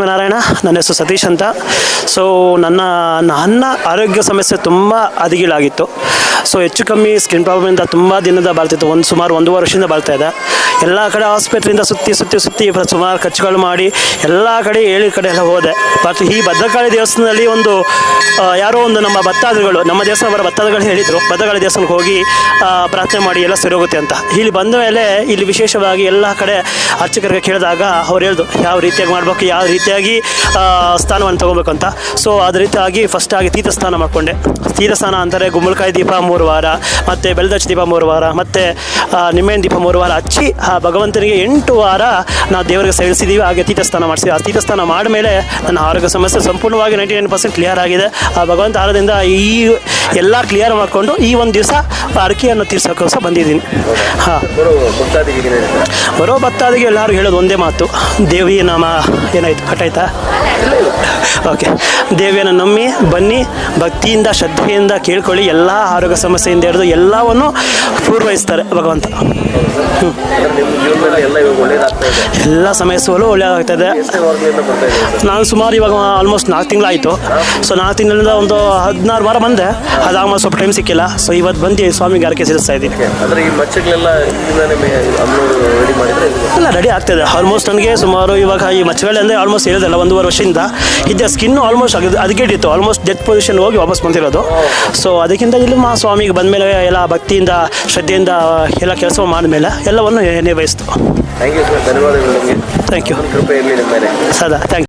ನಾರಾಯಣ ನನ್ನ ಹೆಸರು ಸತೀಶ್ ಅಂತ. ಸೊ ನನ್ನ ನನ್ನ ಆರೋಗ್ಯ ಸಮಸ್ಯೆ ತುಂಬ ಹದಗಿಲಾಗಿತ್ತು ಸೊ ಹೆಚ್ಚು ಕಮ್ಮಿ ಸ್ಕಿನ್ ಪ್ರಾಬ್ಲಮಿಂದ ತುಂಬ ದಿನದ ಬಾಳ್ತಿತ್ತು. ಒಂದು ಸುಮಾರು ಒಂದು ವರ್ಷದಿಂದ ಬಾಳ್ತಾ ಇದೆ ಎಲ್ಲ ಕಡೆ ಆಸ್ಪತ್ರೆಯಿಂದ ಸುತ್ತಿ ಸುತ್ತಿ ಸುತ್ತಿ ಸುಮಾರು ಖರ್ಚುಗಳು ಮಾಡಿ ಎಲ್ಲ ಕಡೆ ಏಳು ಕಡೆ ಎಲ್ಲ ಹೋದೆ. ಬಟ್ ಈ ಭದ್ರಕಾಳಿ ದೇವಸ್ಥಾನದಲ್ಲಿ ಒಂದು ಯಾರೋ ಒಂದು ನಮ್ಮ ಭತ್ತಾದಿಗಳು ನಮ್ಮ ದೇವಸ್ಥಾನ ಬರೋ ಭತ್ತಾದಿಗಳು ಹೇಳಿದರು, ಭದ್ರಕಾಳಿ ದೇವಸ್ಥಾನಕ್ಕೆ ಹೋಗಿ ಪ್ರಾರ್ಥನೆ ಮಾಡಿ ಎಲ್ಲ ಸರಿ ಹೋಗುತ್ತೆ ಅಂತ. ಇಲ್ಲಿ ಬಂದ ಮೇಲೆ ಇಲ್ಲಿ ವಿಶೇಷವಾಗಿ ಎಲ್ಲ ಕಡೆ ಅರ್ಚಕರಿಗೆ ಕೇಳಿದಾಗ ಅವ್ರು ಹೇಳ್ದು ಯಾವ ರೀತಿಯಾಗಿ ಮಾಡಬೇಕು, ಯಾವ ರೀತಿಯಾಗಿ ಸ್ಥಾನವನ್ನು ತಗೋಬೇಕು ಅಂತ. ಸೊ ಅದ ರೀತಿಯಾಗಿ ಫಸ್ಟ್ ಆಗಿ ತೀರ್ಥ ಸ್ಥಾನ ಮಾಡಿಕೊಂಡೆ. ತೀರ್ಥ ಅಂದರೆ ಗುಂಬಳಕಾಯಿ ದೀಪ ಮೂರು ವಾರ, ಮತ್ತು ಬೆಳದಚ್ಚ ದೀಪ ಮೂರು ವಾರ, ಮತ್ತು ನಿಮ್ಮೇನು ದೀಪ ಮೂರು ವಾರ ಹಚ್ಚಿ ಆ ಭಗವಂತನಿಗೆ ಎಂಟು ವಾರ ನಾವು ದೇವರಿಗೆ ಸೇರಿಸಿದ್ದೀವಿ ಹಾಗೆ ತೀರ್ಥ ಮಾಡಿಸಿ. ಆ ತೀರ್ಥ ಮಾಡಮೇಲೆ ನನ್ನ ಆರೋಗ್ಯ ಸಮಸ್ಯೆ ಸಂಪೂರ್ಣವಾಗಿ ನೈಂಟಿ ನೈನ್ ಪರ್ಸೆಂಟ್ ಕ್ಲಿಯರ್ ಆಗಿದೆ. ಆ ಭಗವಂತ ಆರದಿಂದ ಈ ಎಲ್ಲ ಕ್ಲಿಯರ್ ಮಾಡಿಕೊಂಡು ಈ ಒಂದು ದಿವಸ ಅರಕೆಯನ್ನು ಸಹ ಬಂದಿದ್ದೀನಿ. ಹಾಂ? ಬರೋ ಭಕ್ತಾದಿಗೆ ಎಲ್ಲರೂ ಹೇಳೋದು ಒಂದೇ ಮಾತು. ದೇವಿ ನಾಮ, ಏನಾಯ್ತು? ಕಟ್ಟಾಯ್ತಾ ಓಕೆ ದೇವಿಯನ್ನು ನಂಬಿ ಬನ್ನಿ ಭಕ್ತಿಯಿಂದ ಶ್ರದ್ಧೆಯಿಂದ ಕೇಳ್ಕೊಳ್ಳಿ ಎಲ್ಲ ಆರೋಗ್ಯ ಸಮಸ್ಯೆಯಿಂದ ಹಿಡಿದು ಎಲ್ಲವನ್ನು ಪೂರ್ವಹಿಸ್ತಾರೆ ಭಗವಂತ. ಅಂದ್ರೆ ನಿಮ್ಮ ಎಲ್ಲ ಸಮಸ್ಯೆಗಳು ಒಳ್ಳೆಯದಾಗ್ತದೆ ನಾನು ಸುಮಾರು ಇವಾಗ ಆಲ್ಮೋಸ್ಟ್ ನಾಲ್ಕು ತಿಂಗಳಾಯಿತು. ಸೊ ನಾಲ್ಕು ತಿಂಗಳಿಂದ ಒಂದು ಹದಿನಾರು ವಾರ ಬಂದೆ. ಅದಾಗ ಸ್ವಲ್ಪ ಟೈಮ್ ಸಿಕ್ಕಿಲ್ಲ. ಸೊ ಇವತ್ತು ಬಂದು ಸ್ವಾಮಿಗೆ ಅರಕೆ ಸೇರಿಸ್ತಾ ಇದ್ದೀನಿ. ಅಂದ್ರೆ ಅಮ್ಮನವರು ರೆಡಿ ಆಗ್ತದೆ. ಆಲ್ಮೋಸ್ಟ್ ನನಗೆ ಸುಮಾರು ಇವಾಗ ಈ ಮಚ್ಚಗಳಂದರೆ ಆಲ್ಮೋಸ್ಟ್ ಹೇಳಿದಲ್ಲ ಒಂದೂವರೆ ವರ್ಷದಿಂದ ಇದ್ದ ಸ್ಕಿನ್ ಆಲ್ಮೋಸ್ಟ್ ಅದಕ್ಕೆ ಡಿತ್ತು ಆಲ್ಮೋಸ್ಟ್ ಡೆತ್ ಪೊಸಿಷನ್ ಹೋಗಿ ವಾಪಸ್ ಬಂದಿರೋದು. ಸೊ ಅದಕ್ಕಿಂತ ಇಲ್ಲಿ ಮಾ ಸ್ವಾಮಿಗೆ ಬಂದಮೇಲೆ ಎಲ್ಲ ಭಕ್ತಿಯಿಂದ ಶ್ರದ್ಧೆಯಿಂದ ಎಲ್ಲ ಕೆಲಸ ಮಾಡಿದ್ಮೇಲೆ ಎಲ್ಲವನ್ನು ನಿರ್ವಹಿಸ್ತು ಥ್ಯಾಂಕ್ ಯು ಸರ್ ಧನ್ಯವಾದಗಳು ಥ್ಯಾಂಕ್ ಯು ಸದಾ ಥ್ಯಾಂಕ್